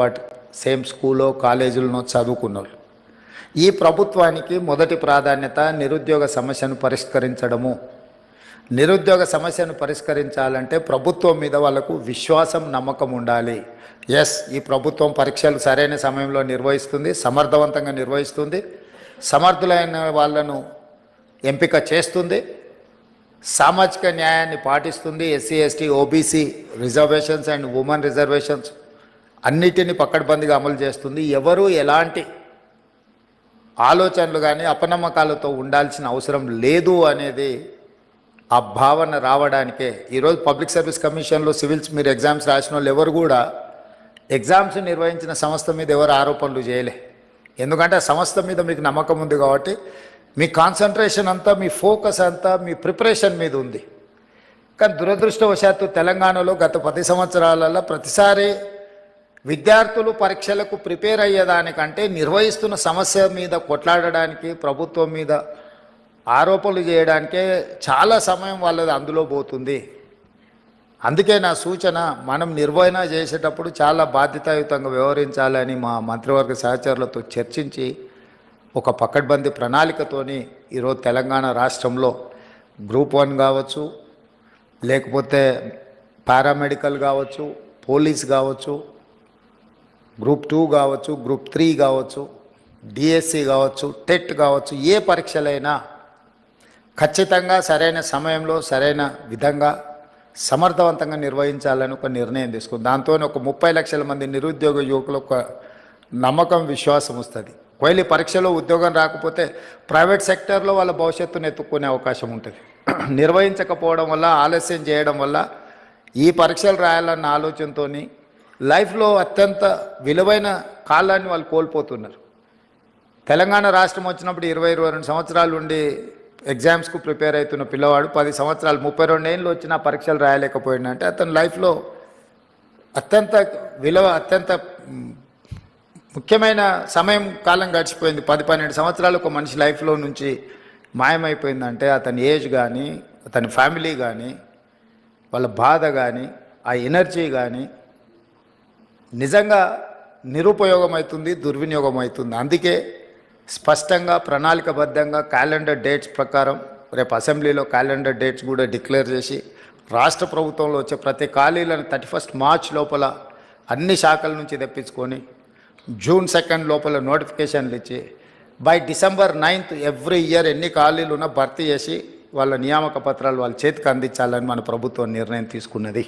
పాటు సేమ్ స్కూలో కాలేజీలను చదువుకున్న వాళ్ళు ఈ ప్రభుత్వానికి మొదటి ప్రాధాన్యత నిరుద్యోగ సమస్యను పరిష్కరించడము. నిరుద్యోగ సమస్యను పరిష్కరించాలంటే ప్రభుత్వం మీద వాళ్ళకు విశ్వాసం నమ్మకం ఉండాలి. ఎస్ ఈ ప్రభుత్వం పరీక్షలు సరైన సమయంలో నిర్వహిస్తుంది సమర్థవంతంగా నిర్వహిస్తుంది. సమర్థులైన వాళ్ళను ఎంపిక చేస్తుంది. సామాజిక న్యాయాన్ని పాటిస్తుంది SC ST OBC reservations and women reservations. అన్నిటిని పక్కడబందిగా అమలు చేస్తుంది. ఎవరు ఎలాంటి ఆలోచనలు కానీ అపనమ్మకాలతో ఉండాల్సిన అవసరం లేదు అనేది ఆ భావన రావడానికే ఈరోజు పబ్లిక్ సర్వీస్ కమిషన్లో సివిల్స్ మీరు ఎగ్జామ్స్ రాసిన వాళ్ళు ఎవరు కూడా ఎగ్జామ్స్ నిర్వహించిన సంస్థ మీద ఎవరు ఆరోపణలు చేయలే. ఎందుకంటే ఆ సంస్థ మీద మీకు నమ్మకం ఉంది కాబట్టి మీ కాన్సన్ట్రేషన్ అంతా మీ ఫోకస్ అంతా మీ ప్రిపరేషన్ మీద ఉంది. కానీ దురదృష్టవశాత్తు తెలంగాణలో గత పది సంవత్సరాలలో ప్రతిసారి విద్యార్థులు పరీక్షలకు ప్రిపేర్ అయ్యేదానికంటే నిర్వహిస్తున్న సమస్య మీద కొట్లాడడానికి ప్రభుత్వం మీద ఆరోపణలు చేయడానికే చాలా సమయం వాళ్ళది అందులో పోతుంది. అందుకే నా సూచన మనం నిర్వహణ చేసేటప్పుడు చాలా బాధ్యతాయుతంగా వ్యవహరించాలని మా మంత్రివర్గ సహచరులతో చర్చించి ఒక పకడ్బందీ ప్రణాళికతోని ఈరోజు తెలంగాణ రాష్ట్రంలో గ్రూప్ వన్ కావచ్చు లేకపోతే పారామెడికల్ కావచ్చు పోలీస్ కావచ్చు గ్రూప్ టూ కావచ్చు గ్రూప్ త్రీ కావచ్చు డిఎస్సి కావచ్చు టెట్ కావచ్చు ఏ పరీక్షలైనా ఖచ్చితంగా సరైన సమయంలో సరైన విధంగా సమర్థవంతంగా నిర్వహించాలని ఒక నిర్ణయం తీసుకుంది. దాంతో ఒక ముప్పై లక్షల మంది నిరుద్యోగ యువకులకు ఒక నమ్మకం విశ్వాసం వస్తుంది. ఒకవేళ పరీక్షలో ఉద్యోగం రాకపోతే ప్రైవేట్ సెక్టర్లో వాళ్ళ భవిష్యత్తును ఎత్తుక్కునే అవకాశం ఉంటుంది. నిర్వహించకపోవడం వల్ల ఆలస్యం చేయడం వల్ల ఈ పరీక్షలు రాయాలన్న ఆలోచనతోని లైఫ్లో అత్యంత విలువైన కాలాన్ని వాళ్ళు కోల్పోతున్నారు. తెలంగాణ రాష్ట్రం వచ్చినప్పుడు ఇరవై ఇరవై రెండు సంవత్సరాలు ఉండి ఎగ్జామ్స్కు ప్రిపేర్ అవుతున్న పిల్లవాడు పది సంవత్సరాలు ముప్పై రెండు ఏళ్ళు వచ్చిన పరీక్షలు రాయలేకపోయిందంటే అతని లైఫ్లో అత్యంత విలువ అత్యంత ముఖ్యమైన సమయం కాలం గడిచిపోయింది. పది పన్నెండు సంవత్సరాలు ఒక మనిషి లైఫ్లో నుంచి మాయమైపోయిందంటే అతని ఏజ్ కానీ అతని ఫ్యామిలీ కానీ వాళ్ళ బాధ కానీ ఆ ఎనర్జీ కానీ నిజంగా నిరుపయోగం అవుతుంది దుర్వినియోగం అవుతుంది అందుకే స్పష్టంగా ప్రణాళికబద్ధంగా క్యాలెండర్ డేట్స్ ప్రకారం రేపు అసెంబ్లీలో క్యాలెండర్ డేట్స్ కూడా డిక్లేర్ చేసి రాష్ట్ర ప్రభుత్వంలో వచ్చే ప్రతి ఖాళీలను థర్టీ ఫస్ట్ మార్చ్ లోపల అన్ని శాఖల నుంచి తెప్పించుకొని జూన్ సెకండ్ లోపల నోటిఫికేషన్లు ఇచ్చి by December ninth every year ఎన్ని ఖాళీలు ఉన్నా భర్తీ చేసి వాళ్ళ నియామక పత్రాలు వాళ్ళ చేతికి అందించాలని మన ప్రభుత్వం నిర్ణయం తీసుకున్నది.